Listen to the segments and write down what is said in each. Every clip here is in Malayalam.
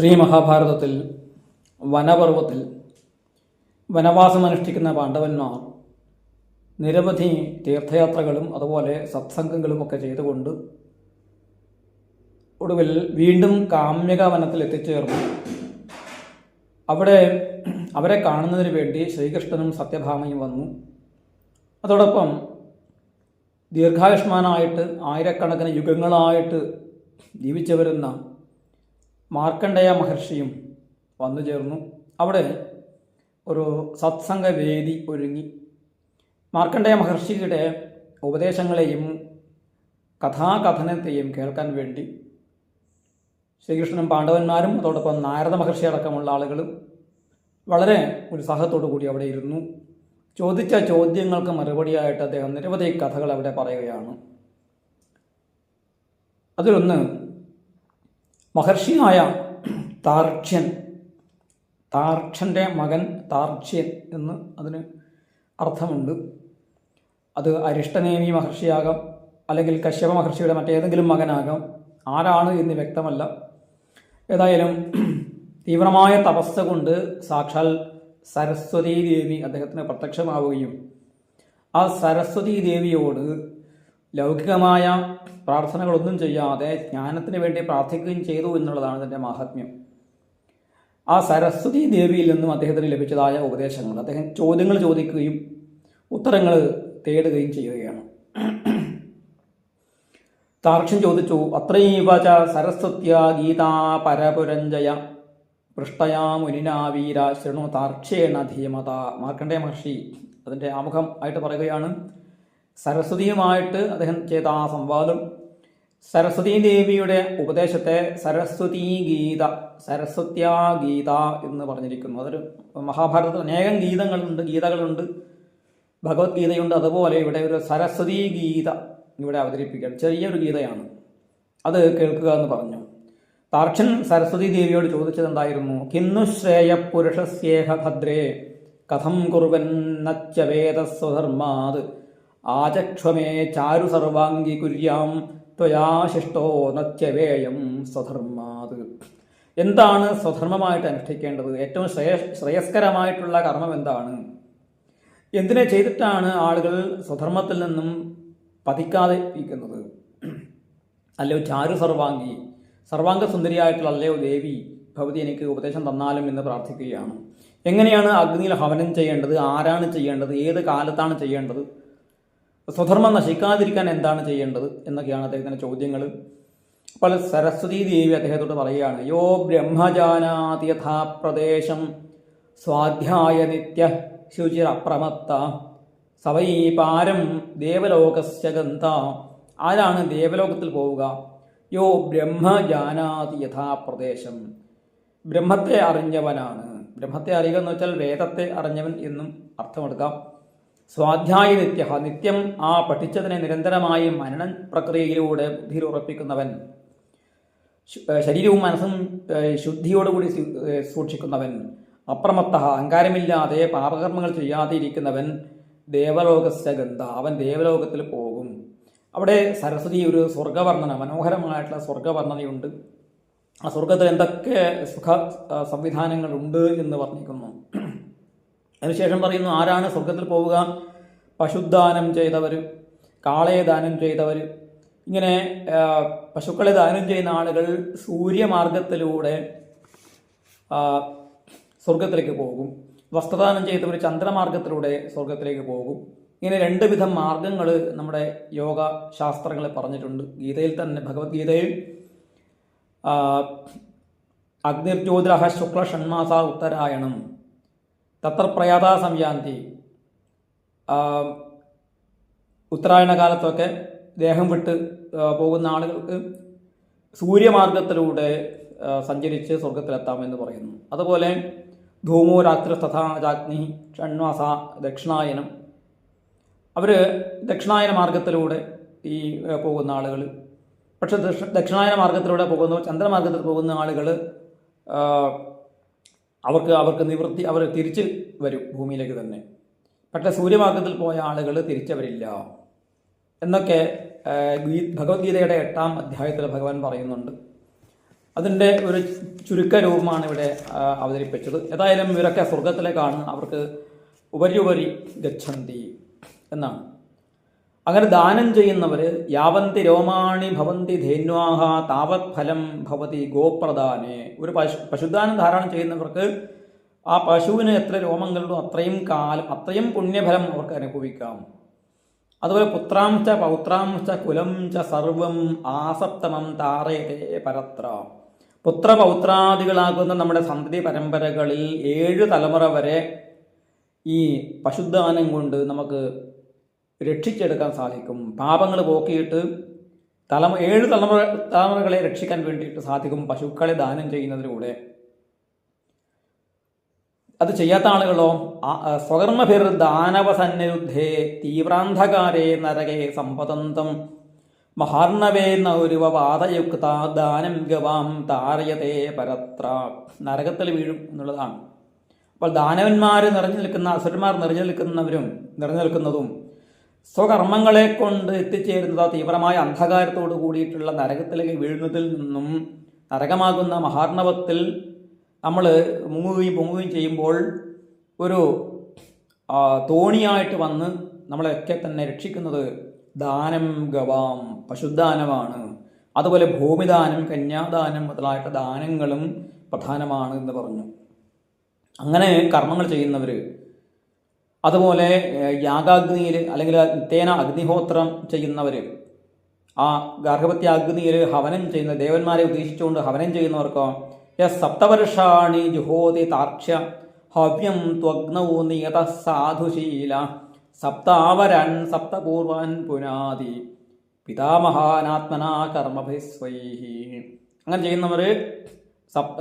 ശ്രീ മഹാഭാരതത്തിൽ വനപർവത്തിൽ വനവാസം അനുഷ്ഠിക്കുന്ന പാണ്ഡവന്മാർ നിരവധി തീർത്ഥയാത്രകളും അതുപോലെ സത്സംഗങ്ങളും ഒക്കെ ചെയ്തുകൊണ്ട് ഒടുവിൽ വീണ്ടും കാമ്യക വനത്തിൽ എത്തിച്ചേർന്നു. അവിടെ അവരെ കാണുന്നതിന് വേണ്ടി ശ്രീകൃഷ്ണനും സത്യഭാമയും വന്നു. അതോടൊപ്പം ദീർഘായുഷ്മാനായിട്ട് ആയിരക്കണക്കിന് യുഗങ്ങളായിട്ട് ജീവിച്ചു വരുന്ന മാർക്കണ്ഡേയ മഹർഷിയും വന്നു ചേർന്നു. അവിടെ ഒരു സത്സംഗ വേദി ഒരുങ്ങി. മാർക്കണ്ഡേയ മഹർഷിയുടെ ഉപദേശങ്ങളെയും കഥാകഥനത്തെയും കേൾക്കാൻ വേണ്ടി ശ്രീകൃഷ്ണനും പാണ്ഡവന്മാരും അതോടൊപ്പം നാരദ മഹർഷി അടക്കമുള്ള ആളുകളും വളരെ ഉത്സാഹത്തോടു കൂടി അവിടെ ഇരുന്നു. ചോദിച്ച ചോദ്യങ്ങൾക്ക് മറുപടിയായിട്ട് അദ്ദേഹം നിരവധി കഥകൾ അവിടെ പറയുകയാണ്. അതിലൊന്ന് മഹർഷിയായ താർക്ഷ്യൻ താർക്ഷന്റെ മകൻ താർക്ഷ്യൻ എന്ന് അതിന് അർത്ഥമുണ്ട്. അത് അരിഷ്ടനേമി മഹർഷിയാകാം അല്ലെങ്കിൽ കശ്യപ മഹർഷിയുടെ മറ്റേതെങ്കിലും മകനാകാം. ആരാണ് എന്ന് വ്യക്തമല്ല. ഏതായാലും തീവ്രമായ തപസ് കൊണ്ട് സാക്ഷാൽ സരസ്വതീ ദേവി അദ്ദേഹത്തിന് പ്രത്യക്ഷമാവുകയും ആ സരസ്വതീ ദേവിയോട് ലൗകികമായ പ്രാർത്ഥനകളൊന്നും ചെയ്യാതെ ജ്ഞാനത്തിന് വേണ്ടി പ്രാർത്ഥിക്കുകയും ചെയ്തു എന്നുള്ളതാണ് ഇതിന്റെ മാഹാത്മ്യം. ആ സരസ്വതി ദേവിയിൽ നിന്നും അദ്ദേഹത്തിന് ലഭിച്ചതായ ഉപദേശങ്ങൾ. അദ്ദേഹം ചോദ്യങ്ങൾ ചോദിക്കുകയും ഉത്തരങ്ങൾ തേടുകയും ചെയ്യുകയാണ്. താർക്ഷ്യം ചോദിച്ചു അത്രൈവ ച സരസ്വത്യ ഗീതാ പരപുരഞ്ജയ പൃഷ്ടയാ മുനിനാ വീര ശൃണു താർക്ഷ്യേണ ധീമത. മാർക്കണ്ഡേ മഹർഷി അതിന്റെ ആമുഖം ആയിട്ട് പറയുകയാണ്. സരസ്വതിയുമായിട്ട് അദ്ദേഹം ചെയ്ത ആ സംവാദം സരസ്വതീ ദേവിയുടെ ഉപദേശത്തെ സരസ്വതീ ഗീത സരസ്വത്യാ ഗീത എന്ന് പറഞ്ഞിരിക്കുന്നു. അതൊരു മഹാഭാരതത്തിൽ അനേകം ഗീതങ്ങളുണ്ട് ഗീതകളുണ്ട് ഭഗവത്ഗീതയുണ്ട്. അതുപോലെ ഇവിടെ ഒരു സരസ്വതീ ഗീത ഇവിടെ അവതരിപ്പിക്കുകയാണ്. ചെറിയൊരു ഗീതയാണ്. അത് കേൾക്കുക എന്ന് പറഞ്ഞു. താർക്ഷൻ സരസ്വതി ദേവിയോട് ചോദിച്ചത് എന്തായിരുന്നു കിന്നു ശ്രേയ പുരുഷസ്യേഹ ഭദ്രേ കഥം കുറുവന്നച്ച വേദസ്വധർമാത് ആചക്ഷ്വമേ ചാരു സർവാംഗി കുര്യാം ത്വയാശിഷ്ടോ നത്യവേയം സ്വധർമാത്. എന്താണ് സ്വധർമ്മമായിട്ട് അനുഷ്ഠിക്കേണ്ടത്? ഏറ്റവും ശ്രേയ ശ്രേയസ്കരമായിട്ടുള്ള കർമ്മം എന്താണ്? എന്തിനെ ചെയ്തിട്ടാണ് ആളുകൾ സ്വധർമ്മത്തിൽ നിന്നും പതിക്കാതെ ഇരിക്കുന്നത് അല്ലയോ ചാരു സർവാംഗി. സർവാംഗ സുന്ദരിയായിട്ടുള്ള അല്ലയോ ദേവി ഭവതി എനിക്ക് ഉപദേശം തന്നാലും എന്ന് പ്രാർത്ഥിക്കുകയാണ്. എങ്ങനെയാണ് അഗ്നിയിൽ ഹവനം ചെയ്യേണ്ടത്? ആരാണ് ചെയ്യേണ്ടത്? ഏത് കാലത്താണ് ചെയ്യേണ്ടത്? സ്വധർമ്മം നശിക്കാതിരിക്കാൻ എന്താണ് ചെയ്യേണ്ടത് എന്നൊക്കെയാണ് അദ്ദേഹത്തിന്റെ ചോദ്യങ്ങൾ പല സരസ്വതി ദേവി അദ്ദേഹത്തോട് പറയുകയാണ് യോ ബ്രഹ്മജാനാതി യഥാ പ്രദേശം സ്വാധ്യായ നിത്യ ശുചിരപ്രമത്ത സവൈ പാരം ദേവലോകസ്യ ഗന്ധ. ആരാണ് ദേവലോകത്തിൽ പോവുക? യോ ബ്രഹ്മജാനാതി യഥാ പ്രദേശം. ബ്രഹ്മത്തെ അറിഞ്ഞവനാണ്. ബ്രഹ്മത്തെ അറിയുക എന്ന് വെച്ചാൽ വേദത്തെ അറിഞ്ഞവൻ എന്നും അർത്ഥമെടുക്കാം. സ്വാധ്യായ നിത്യ ആ പഠിച്ചതിനെ നിരന്തരമായി മനന പ്രക്രിയയിലൂടെ ബുദ്ധിയിൽ ഉറപ്പിക്കുന്നവൻ ശരീരവും മനസ്സും ശുദ്ധിയോടുകൂടി സൂക്ഷിക്കുന്നവൻ അപ്രമത്ത അഹങ്കാരമില്ലാതെ പാപകർമ്മങ്ങൾ ചെയ്യാതെ ഇരിക്കുന്നവൻ ദേവലോകസ്യ ഗന്ധ അവൻ ദേവലോകത്തിൽ പോകും. അവിടെ സരസ്വതി ഒരു സ്വർഗവർണന മനോഹരമായിട്ടുള്ള സ്വർഗവർണനയുണ്ട് ആ സ്വർഗത്തിൽ എന്തൊക്കെ സുഖ സംവിധാനങ്ങളുണ്ട് എന്ന് വർണിക്കുന്നു അതിനുശേഷം പറയുന്നു ആരാണ് സ്വർഗത്തിൽ പോവുക? പശുദാനം ചെയ്തവർ കാളയെ ദാനം ചെയ്തവർ ഇങ്ങനെ പശുക്കളെ ദാനം ചെയ്യുന്ന ആളുകൾ സൂര്യമാർഗത്തിലൂടെ സ്വർഗത്തിലേക്ക് പോകും. വസ്ത്രദാനം ചെയ്തവർ ചന്ദ്രമാർഗത്തിലൂടെ സ്വർഗത്തിലേക്ക് പോകും. ഇങ്ങനെ രണ്ട് വിധം മാർഗങ്ങൾ നമ്മുടെ യോഗ ശാസ്ത്രങ്ങൾ പറഞ്ഞിട്ടുണ്ട്. ഗീതയിൽ തന്നെ ഭഗവത്ഗീതയിൽ അഗ്നിർജ്യോതിരഹ ശുക്ല ഷൺമാസ ഉത്തരായണം. തത്ര പ്രയാതാ സംയാന്തി. ഉത്തരായണ കാലത്തൊക്കെ ദേഹം വിട്ട് പോകുന്ന ആളുകൾക്ക് സൂര്യമാർഗത്തിലൂടെ സഞ്ചരിച്ച് സ്വർഗത്തിലെത്താമെന്ന് പറയുന്നു. അതുപോലെ ധൂമോ രാത്രി തഥാ ഷണ്വാസ ദക്ഷിണായനം. അവർ ദക്ഷിണായന മാർഗത്തിലൂടെ ഈ പോകുന്ന ആളുകൾ പക്ഷെ ദക്ഷ- ദക്ഷിണായന മാർഗത്തിലൂടെ പോകുന്ന ചന്ദ്രമാർഗത്തിൽ പോകുന്ന ആളുകൾ അവർക്ക് അവർക്ക് നിവൃത്തി അവർ തിരിച്ച് വരും ഭൂമിയിലേക്ക് തന്നെ. പക്ഷേ സൂര്യമാർഗത്തിൽ പോയ ആളുകൾ തിരിച്ചവരില്ല. എന്നൊക്കെ ഭഗവത്ഗീതയുടെ എട്ടാം അധ്യായത്തിൽ ഭഗവാൻ പറയുന്നുണ്ട്. അതിന്റെ ഒരു ചുരുക്ക രൂപമാണ് ഇവിടെ അവതരിപ്പിച്ചത്. ഏതായാലും ഇവരൊക്കെ സ്വർഗത്തിലേക്കാണ് അവർക്ക് ഉപരി ഉപരി ഗച്ഛന്തി എന്നാണ്. അങ്ങനെ ദാനം ചെയ്യുന്നവർ യാവന്തി രോമാണി ഭവന്തി ധേന്വാഹ താവത് ഫലം ഭവതി ഗോപ്രദാനെ. ഒരു പശു പശുദാനം ധാരാളം ചെയ്യുന്നവർക്ക് ആ പശുവിന് എത്ര രോമങ്ങളുണ്ടോ അത്രയും കാലം അത്രയും പുണ്യഫലം അവർക്ക് അനുഭവിക്കാം. അതുപോലെ പുത്രാം ച പൗത്രാം ച കുലം ച സർവം ആസപ്തമം താറയതേ പരത്ര. പുത്രപൗത്രാദികളാകുന്ന നമ്മുടെ സന്തതി പരമ്പരകളിൽ ഏഴ് തലമുറ വരെ ഈ പശുദാനം കൊണ്ട് നമുക്ക് രക്ഷിച്ചെടുക്കാൻ സാധിക്കും. പാപങ്ങൾ പോക്കിയിട്ട് തലമു ഏഴ് തലമുറ തലമുറകളെ രക്ഷിക്കാൻ വേണ്ടിയിട്ട് സാധിക്കും പശുക്കളെ ദാനം ചെയ്യുന്നതിലൂടെ. അത് ചെയ്യാത്ത ആളുകളോ സ്വകർമ്മഭിർ ദാനവസന്നിരുദ്ധേ തീവ്രാന്ധകാരേ നരകേ സമ്പതന്തം മഹാർണവേ നൗരുവ പാതയുക്ത ദാനം ഗവാം താരയതേ പരത്ര. നരകത്തിൽ വീഴും എന്നുള്ളതാണ്. അപ്പോൾ ദാനവന്മാർ നിറഞ്ഞു നിൽക്കുന്ന അസുരന്മാർ നിറഞ്ഞു നിൽക്കുന്നവരും നിറഞ്ഞു നിൽക്കുന്നതും സ്വകർമ്മങ്ങളെ കൊണ്ട് എത്തിച്ചേരുന്നത് തീവ്രമായ അന്ധകാരത്തോട് കൂടിയിട്ടുള്ള നരകത്തിലേക്ക് വീഴുന്നതിൽ നിന്നും നരകമാകുന്ന മഹാർണവത്തിൽ നമ്മൾ മുങ്ങുകയും പൊങ്ങുകയും ചെയ്യുമ്പോൾ ഒരു തോണിയായിട്ട് വന്ന് നമ്മളെയൊക്കെ തന്നെ രക്ഷിക്കുന്നത് ദാനം ഗവാം പശുദാനമാണ്. അതുപോലെ ഭൂമിദാനം കന്യാദാനം മുതലായിട്ട് ദാനങ്ങളും പ്രധാനമാണ് എന്ന് പറഞ്ഞു. അങ്ങനെ കർമ്മങ്ങൾ ചെയ്യുന്നവർ അതുപോലെ യാഗാഗ്നിയിൽ അല്ലെങ്കിൽ തേന അഗ്നിഹോത്രം ചെയ്യുന്നവർ ആ ഗാർഹപത്യാഗ്നിയിൽ ഹവനം ചെയ്യുന്ന ദേവന്മാരെ ഉദ്ദേശിച്ചുകൊണ്ട് ഹവനം ചെയ്യുന്നവർക്കോ സപ്തവർഷാണി ജുഹോതി താർക്ഷ്യ ഹവ്യം ത്വഗ്നൗ നിയത സാധുശീല സപ്താവരൻ സപ്തപൂർവൻ പുനാതി പിതാമഹാനാത്മനാ കർമ്മഭിസ്വൈഹി അങ്ങനെ ചെയ്യുന്നവർ സപ്ത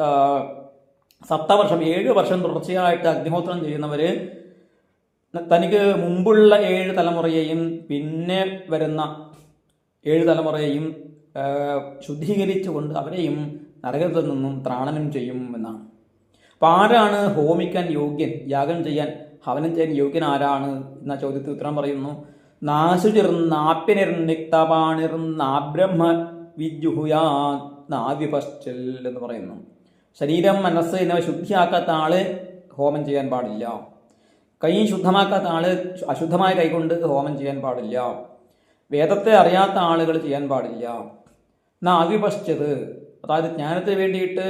സപ്തവർഷം ഏഴ് വർഷം തുടർച്ചയായിട്ട് അഗ്നിഹോത്രം ചെയ്യുന്നവർ തനിക്ക് മുമ്പുള്ള ഏഴ് തലമുറയെയും പിന്നെ വരുന്ന ഏഴ് തലമുറയെയും ശുദ്ധീകരിച്ചു ശുദ്ധീകരിച്ചുകൊണ്ട് അവരെയും നരകത്തിൽ നിന്നും ത്രാണനം ചെയ്യും എന്നാണ്. അപ്പം ആരാണ് ഹോമിക്കാൻ യോഗ്യൻ? യാഗം ചെയ്യാൻ ഹവനം ചെയ്യാൻ യോഗ്യൻ ആരാണ് എന്ന ചോദ്യത്തിൽ ഉത്തരം പറയുന്നു. നാവ്യപശ്ചൽ എന്ന് പറയുന്നു. ശരീരം മനസ്സ് എന്നിവ ശുദ്ധിയാക്കാത്ത ആൾ ഹോമം ചെയ്യാൻ പാടില്ല. കൈ ശുദ്ധമാക്കാത്ത ആൾ അശുദ്ധമായ കൈകൊണ്ട് ഹോമം ചെയ്യാൻ പാടില്ല. വേദത്തെ അറിയാത്ത ആളുകൾ ചെയ്യാൻ പാടില്ല. അവിപശ്ചത് അതായത് ജ്ഞാനത്തിന് വേണ്ടിയിട്ട്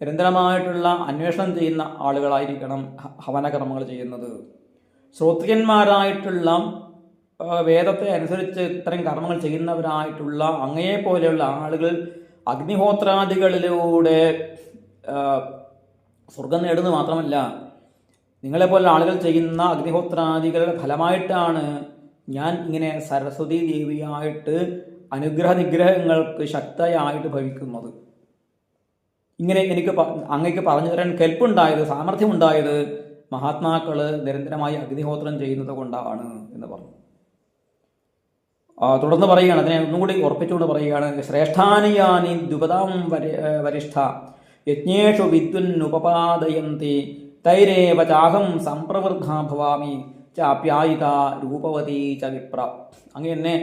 നിരന്തരമായിട്ടുള്ള അന്വേഷണം ചെയ്യുന്ന ആളുകളായിരിക്കണം ഹവനകർമ്മങ്ങൾ ചെയ്യുന്നത്. ശ്രോത്രിയന്മാരായിട്ടുള്ള വേദത്തെ അനുസരിച്ച് ഇത്തരം കർമ്മങ്ങൾ ചെയ്യുന്നവരായിട്ടുള്ള അങ്ങയെ പോലെയുള്ള ആളുകൾ അഗ്നിഹോത്രാദികളിലൂടെ സ്വർഗം നേടുന്നത് മാത്രമല്ല നിങ്ങളെപ്പോലുള്ള ആളുകൾ ചെയ്യുന്ന അഗ്നിഹോത്രാദികളുടെ ഫലമായിട്ടാണ് ഞാൻ ഇങ്ങനെ സരസ്വതി ദേവിയായിട്ട് അനുഗ്രഹ നിഗ്രഹങ്ങൾക്ക് ശക്തയായിട്ട് ഭവിക്കുന്നത്. ഇങ്ങനെ എനിക്ക് അങ്ങേക്ക് പറഞ്ഞു തരാൻ കെൽപ്പുണ്ടായത് സാമർഥ്യമുണ്ടായത് മഹാത്മാക്കൾ നിരന്തരമായി അഗ്നിഹോത്രം ചെയ്യുന്നത് കൊണ്ടാണ് എന്ന് പറഞ്ഞു. തുടർന്ന് പറയുകയാണ് അതിനെ ഒന്നും കൂടി ഉറപ്പിച്ചുകൊണ്ട് പറയുകയാണ് ശ്രേഷ്ഠാനിയാനി ദുപതാം വരി വരിഷ്ഠ യജ്ഞേഷു വിദ്വൻ ഉപപാദയന്തി തൈരേവ ചാഹം സംപ്രവൃദ്ധ ഭവാമി. രൂപവതി ച വിപ്ര. അങ്ങനെ എന്നെ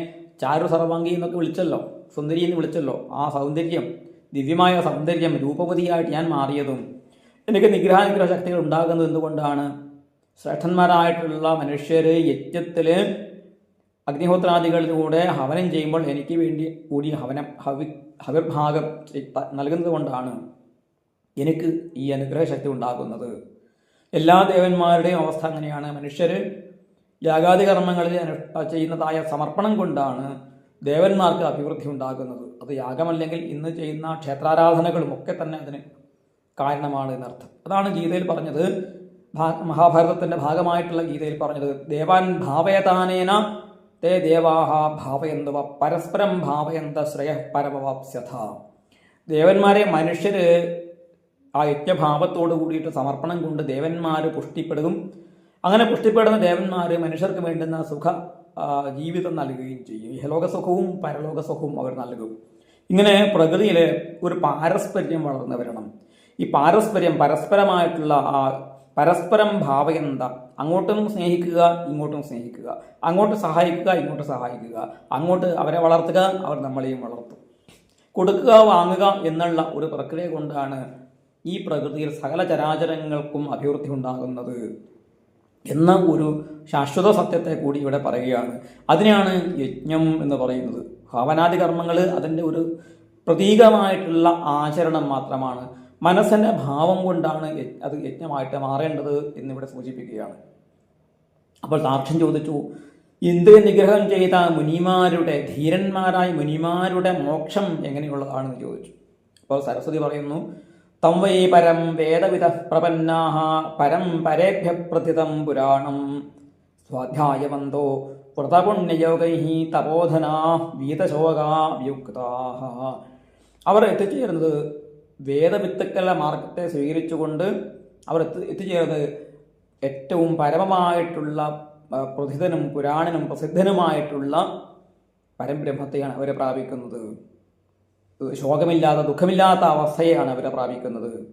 ചാരു സർവാംഗി എന്നൊക്കെ വിളിച്ചല്ലോ സുന്ദരി എന്ന് വിളിച്ചല്ലോ. ആ സൗന്ദര്യം ദിവ്യമായ സൗന്ദര്യം രൂപവതിയായിട്ട് ഞാൻ മാറിയതും എനിക്ക് നിഗ്രഹാനുഗ്രഹ ശക്തികൾ ഉണ്ടാകുന്നത് എന്തുകൊണ്ടാണ്? ശ്രേഷ്ഠന്മാരായിട്ടുള്ള മനുഷ്യർ യജ്ഞത്തിൽ അഗ്നിഹോത്രാദികളിലൂടെ ഹവനം ചെയ്യുമ്പോൾ എനിക്ക് വേണ്ടി കൂടി ഹവനം ഹവി ഹവിർഭാഗം നൽകുന്നത് കൊണ്ടാണ് എനിക്ക് ഈ അനുഗ്രഹ ശക്തി ഉണ്ടാകുന്നത്. എല്ലാ ദേവന്മാരുടെയും അവസ്ഥ അങ്ങനെയാണ്. മനുഷ്യർ യാഗാദി കർമ്മങ്ങളിൽ ചെയ്യുന്നതായ സമർപ്പണം കൊണ്ടാണ് ദേവന്മാർക്ക് അഭിവൃദ്ധി ഉണ്ടാകുന്നത്. അത് യാഗമല്ലെങ്കിൽ ഇന്ന് ചെയ്യുന്ന ക്ഷേത്രാരാധനകളും ഒക്കെ തന്നെ അതിന് കാരണമാണ് എന്നർത്ഥം. അതാണ് ഗീതയിൽ പറഞ്ഞത്. മഹാഭാരതത്തിന്റെ ഭാഗമായിട്ടുള്ള ഗീതയിൽ പറഞ്ഞത്. ദേവാൻ ഭാവയതാനേന തേ ദേവാഹ ഭാവയന്തവ പരസ്പരം ഭാവയന്ത ശ്രേയ പരമവാപ്സ്യഥ. ദേവന്മാരെ മനുഷ്യര് ആ യജ്ഞഭാവത്തോട് കൂടിയിട്ട് സമർപ്പണം കൊണ്ട് ദേവന്മാർ പുഷ്ടിപ്പെടുകയും അങ്ങനെ പുഷ്ടിപ്പെടുന്ന ദേവന്മാർ മനുഷ്യർക്ക് വേണ്ടുന്ന സുഖ ജീവിതം നൽകുകയും ചെയ്യും. ഇഹലോക സുഖവും പരലോക സുഖവും അവർ നൽകും. ഇങ്ങനെ പ്രകൃതിയിൽ ഒരു പാരസ്പര്യം വളർന്നു വരണം. ഈ പാരസ്പര്യം പരസ്പരമായിട്ടുള്ള ആ പരസ്പരം ഭാവയന്ത. അങ്ങോട്ടും സ്നേഹിക്കുക ഇങ്ങോട്ടും സ്നേഹിക്കുക. അങ്ങോട്ട് സഹായിക്കുക ഇങ്ങോട്ട് സഹായിക്കുക. അങ്ങോട്ട് അവരെ വളർത്തുക അവർ നമ്മളെയും വളർത്തും. കൊടുക്കുക വാങ്ങുക എന്നുള്ള ഒരു പ്രക്രിയ കൊണ്ടാണ് ഈ പ്രകൃതിയിൽ സകല ചരാചരങ്ങൾക്കും അഭിവൃദ്ധി ഉണ്ടാകുന്നത് എന്ന ഒരു ശാശ്വത സത്യത്തെ കൂടി ഇവിടെ പറയുകയാണ്. അതിനെയാണ് യജ്ഞം എന്ന് പറയുന്നത്. ഭാവനാദി കർമ്മങ്ങൾ അതിന്റെ ഒരു പ്രതീകമായിട്ടുള്ള ആചരണം മാത്രമാണ്. മനസ്സിന്റെ ഭാവം കൊണ്ടാണ് അത് യജ്ഞമായിട്ട് മാറേണ്ടത് എന്നിവിടെ സൂചിപ്പിക്കുകയാണ്. അപ്പോൾ സാക്ഷ്യം ചോദിച്ചു ഇന്ദ്രിയ നിഗ്രഹം ചെയ്ത മുനിമാരുടെ ധീരന്മാരായ മുനിമാരുടെ മോക്ഷം എങ്ങനെയുള്ളതാണെന്ന് ചോദിച്ചു. അപ്പോൾ സരസ്വതി പറയുന്നു തം വൈ പരം വേദവിധ പ്രപന്നാഹ പരം പരേഭ്യ പ്രതിതം പുരാണം. സ്വാധ്യായവന്തോ വ്രതപുണ്യയോഗൈ തപോധനാ വീതശോകാ വിയുക്താഹ അവർ എത്തിച്ചേരുന്നത് വേദവിത്തുക്കളുടെ മാർഗത്തെ സ്വീകരിച്ചുകൊണ്ട് അവർ എത്തി എത്തിച്ചേർന്നത് ഏറ്റവും പരമമായിട്ടുള്ള പ്രഥിതനും പുരാണനും പ്രസിദ്ധനുമായിട്ടുള്ള പരബ്രഹ്മത്തെയാണ് അവരെ പ്രാപിക്കുന്നത്. ശോകമില്ലാത്ത ദുഃഖമില്ലാത്ത അവസ്ഥയാണ് അവരെ പ്രാപിക്കുന്നത്.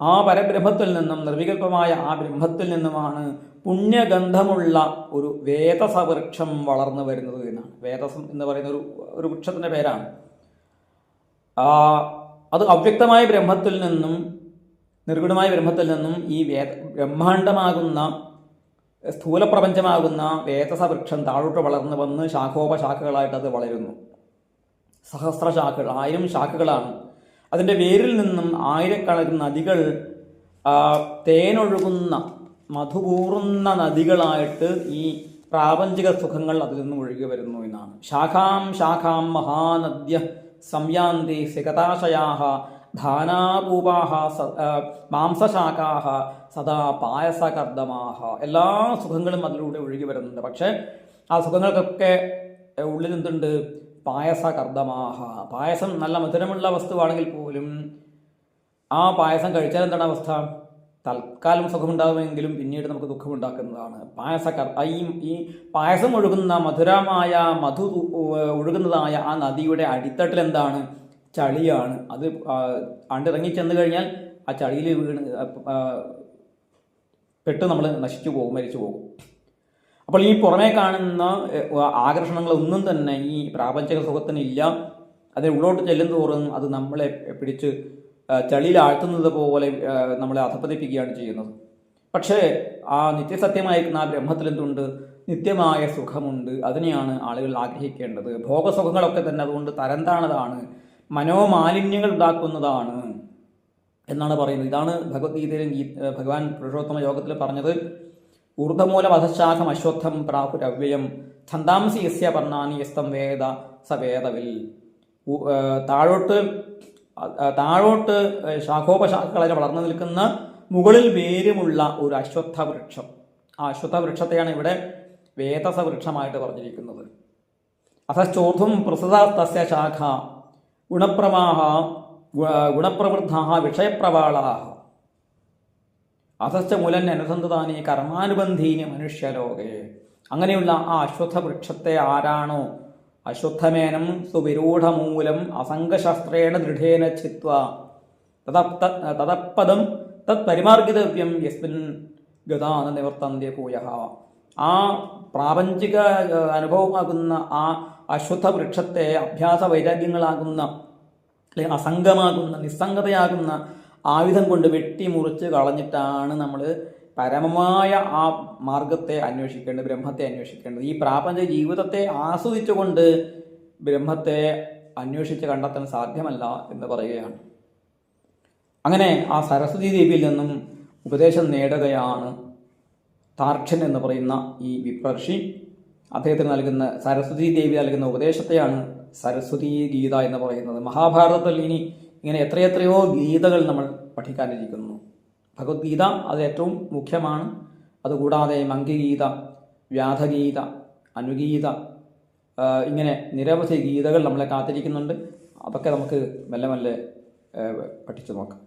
ആ പരബ്രഹ്മത്തിൽ നിന്നും നിർവികൽപമായ ആ ബ്രഹ്മത്തിൽ നിന്നുമാണ് പുണ്യഗന്ധമുള്ള ഒരു വേദസവൃക്ഷം വളർന്നു വരുന്നത് എന്നാണ്. വേദസം എന്ന് പറയുന്ന ഒരു ഒരു വൃക്ഷത്തിന്റെ പേരാണ്. അത് അവ്യക്തമായ ബ്രഹ്മത്തിൽ നിന്നും നിർഗുണമായ ബ്രഹ്മത്തിൽ നിന്നും ഈ വേദ ബ്രഹ്മാണ്ടമാകുന്ന സ്ഥൂലപ്രപഞ്ചമാകുന്ന വേദസവൃക്ഷം താഴോട്ട് വളർന്നു വന്ന് ശാഖോപശാഖകളായിട്ട് അത് വളരുന്നു. സഹസ്ര ശാഖകൾ ആയിരം ശാഖകളാണ്. അതിന്റെ വേരിൽ നിന്നും ആയിരക്കണക്കിന് നദികൾ തേനൊഴുകുന്ന മധുകൂറുന്ന നദികളായിട്ട് ഈ പ്രാപഞ്ചിക സുഖങ്ങൾ അതിൽ നിന്നും ഒഴുകി വരുന്നു എന്നാണ്. ശാഖാം ശാഖാം മഹാനദ്യ സംയാന്തി സികതാശയാഹ ധാനാപൂപാഹ മാംസശാഖാഹ സദാ പായസകർദ്ദമാഹ എല്ലാ സുഖങ്ങളും അതിലൂടെ ഒഴുകി വരുന്നുണ്ട്. പക്ഷേ ആ സുഖങ്ങൾക്കൊക്കെ ഉള്ളിൽ എന്തുണ്ട്? പായസകർദ്ദമാഹ പായസം നല്ല മധുരമുള്ള വസ്തുവാണെങ്കിൽ പോലും ആ പായസം കഴിച്ചാൽ എന്താണ് അവസ്ഥ? തൽക്കാലം സുഖമുണ്ടാകുമെങ്കിലും പിന്നീട് നമുക്ക് ദുഃഖമുണ്ടാക്കുന്നതാണ്. ആ ഈ ഈ പായസം ഒഴുകുന്ന മധുരമായ മധു ഒഴുകുന്നതായ ആ നദിയുടെ അടിത്തട്ടിൽ എന്താണ്? ചളിയാണ്. അത് അണ്ടിറങ്ങി ചെന്ന് കഴിഞ്ഞാൽ ആ ചളിയിൽ വീണ് പെട്ട് നമ്മൾ നശിച്ചു പോകും മരിച്ചു പോകും. അപ്പോൾ ഈ പുറമേ കാണുന്ന ആകർഷണങ്ങളൊന്നും തന്നെ ഈ പ്രാപഞ്ചിക സുഖത്തിനില്ല അതിന് ഉള്ളോട്ട് ചെല്ലും തോറും അത് നമ്മളെ പിടിച്ച് ചളിയിലാഴ്ത്തുന്നത് പോലെ നമ്മളെ അധപ്പതിപ്പിക്കുകയാണ് ചെയ്യുന്നത്. പക്ഷേ ആ നിത്യസത്യമായിരിക്കുന്ന ആ ബ്രഹ്മത്തിൽ എന്തുണ്ട്? നിത്യമായ സുഖമുണ്ട്. അതിനെയാണ് ആളുകൾ ആഗ്രഹിക്കേണ്ടത്. ഭോഗസുഖങ്ങളൊക്കെ തന്നെ അതുകൊണ്ട് തരംതാണതാണ്. മനോമാലിന്യങ്ങൾ ഉണ്ടാക്കുന്നതാണ് എന്നാണ് പറയുന്നത്. ഇതാണ് ഭഗവത്ഗീതയിലും ഭഗവാൻ പുരുഷോത്തമ യോഗത്തിൽ പറഞ്ഞത്. ഊർധമൂലം അധശാഖം അശ്വത്ഥം പ്രാഹുരവ്യയം. ഛന്ദാംസി യസ്യ പർണാനി യസ്തം വേദ സ വേദവിൽ. താഴോട്ട് താഴോട്ട് ശാഖോപശാഖകളെ വളർന്നു നിൽക്കുന്ന മുകളിൽ വേരുമുള്ള ഒരു അശ്വത്ഥ വൃക്ഷം ആ അശ്വത്ഥ വൃക്ഷത്തെയാണ് ഇവിടെ വേദസ വൃക്ഷമായിട്ട് പറഞ്ഞിരിക്കുന്നത്. അഥശ്ചോർധം പ്രസൃത തസ്യ ശാഖ ഗുണപ്രമാഹ ഗുണപ്രവൃദ്ധ വിഷയപ്രവാള അഥശ്ച മുലൻ അനുസന്ധതാനി കർമാനുബന്ധീനി മനുഷ്യലോകെ. അങ്ങനെയുള്ള ആ അശ്വത്ഥ വൃക്ഷത്തെ ആരാണോ? അശ്വത്ഥമേനം സുവിരൂഢമൂലം അസംഘശാസ്ത്രേണ ദൃഢേന ചിത്വ. തദപ് തദപ്പദം തത് പരിമാർഗിതവ്യം യസ്മിൻ ഗതാന നിവർത്തന്ത്യ പൂയ ആ പ്രാപഞ്ചിക അനുഭവമാകുന്ന ആ അശ്വത്ഥ വൃക്ഷത്തെ അഭ്യാസ വൈരാഗ്യങ്ങളാകുന്ന അല്ലെങ്കിൽ അസംഗമാകുന്ന നിസ്സംഗതയാകുന്ന ആയുധം കൊണ്ട് വെട്ടിമുറിച്ച് കളഞ്ഞിട്ടാണ് നമ്മൾ പരമമായ ആ മാർഗത്തെ അന്വേഷിക്കേണ്ടത് ബ്രഹ്മത്തെ അന്വേഷിക്കേണ്ടത്. ഈ പ്രാപഞ്ച ജീവിതത്തെ ആസ്വദിച്ചുകൊണ്ട് ബ്രഹ്മത്തെ അന്വേഷിച്ച് കണ്ടെത്താൻ സാധ്യമല്ല എന്ന് പറയുകയാണ്. അങ്ങനെ ആ സരസ്വതി ദേവിയിൽ നിന്നും ഉപദേശം നേടുകയാണ് താർക്ഷൻ എന്ന് പറയുന്ന ഈ വിപ്രർഷി. അദ്ദേഹത്തിന് നൽകുന്ന സരസ്വതി ദേവി നൽകുന്ന ഉപദേശത്തെയാണ് സരസ്വതി ഗീത എന്ന് പറയുന്നത്. മഹാഭാരതത്തിൽ ഇനി ഇങ്ങനെ എത്രയെത്രയോ ഗീതകൾ നമ്മൾ പഠിക്കാനിരിക്കുന്നു. ഭഗവത്ഗീത അത് ഏറ്റവും മുഖ്യമാണ്. അതുകൂടാതെ മങ്കിഗീത വ്യാധഗീത അനുഗീത ഇങ്ങനെ നിരവധി ഗീതകൾ നമ്മളെ കാത്തിരിക്കുന്നുണ്ട്. അതൊക്കെ നമുക്ക് മെല്ലെ മെല്ലെ പഠിച്ചു നോക്കാം.